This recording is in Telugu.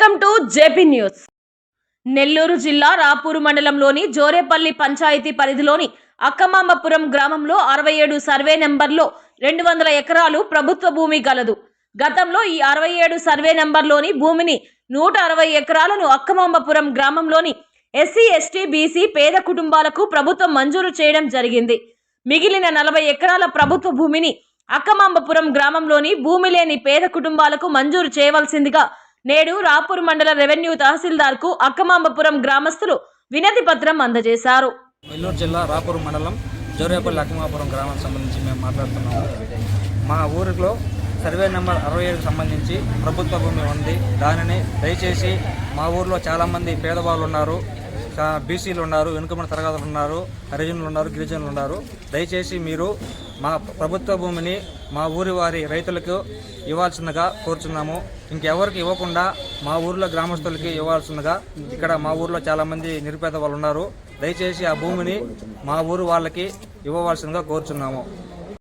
Welcome to JP news. Nellore జిల్లా రాపూరు మండలంలోని జోరేపల్లి పంచాయతీ పరిధిలోని అక్కమాంబపురం గ్రామంలో అరవై ఏడు సర్వే నెంబర్లో రెండు వందల ఎకరాలు ప్రభుత్వ భూమి గలదు. గతంలో ఈ అరవై ఏడు సర్వే నెంబర్లోని భూమిని నూట అరవై ఎకరాలను అక్కమాంబపురం గ్రామంలోని ఎస్సీ ఎస్టీ బీసీ పేద కుటుంబాలకు ప్రభుత్వం మంజూరు చేయడం జరిగింది. మిగిలిన నలభై ఎకరాల ప్రభుత్వ భూమిని అక్కమాంబపురం గ్రామంలోని భూమి లేని పేద కుటుంబాలకు మంజూరు చేయవలసిందిగా నేడు రాపూర్ మండల రెవెన్యూ తహసీల్దార్కు అక్కమాంబపురం గ్రామస్తులు వినతి పత్రం అందజేశారు. నెల్లూరు జిల్లా రాపూర్ మండలం జోరేపల్లి అక్కమాపురం గ్రామానికి సంబంధించి మేము మాట్లాడుతున్నాము. మా ఊరిలో సర్వే నెంబర్ అరవై ఏడుకు సంబంధించి ప్రభుత్వ భూమి ఉంది. దానిని దయచేసి మా ఊరిలో చాలామంది పేదవాళ్ళు ఉన్నారు బీసీలు ఉన్నారు వెనుకబడిన తరగతులు ఉన్నారు హరిజనులు ఉన్నారు గిరిజనులు ఉన్నారు. దయచేసి మీరు మా ప్రభుత్వ భూమిని మా ఊరి వారి రైతులకు ఇవ్వాల్సిందిగా కోరుచున్నాము. ఇంకెవరికి ఇవ్వకుండా మా ఊర్లో గ్రామస్తులకి ఇవ్వాల్సిందిగా ఇక్కడ మా ఊర్లో చాలామంది నిరుపేద వాళ్ళు ఉన్నారు. దయచేసి ఆ భూమిని మా ఊరు వాళ్ళకి ఇవ్వవలసిందిగా కోరుచున్నాము.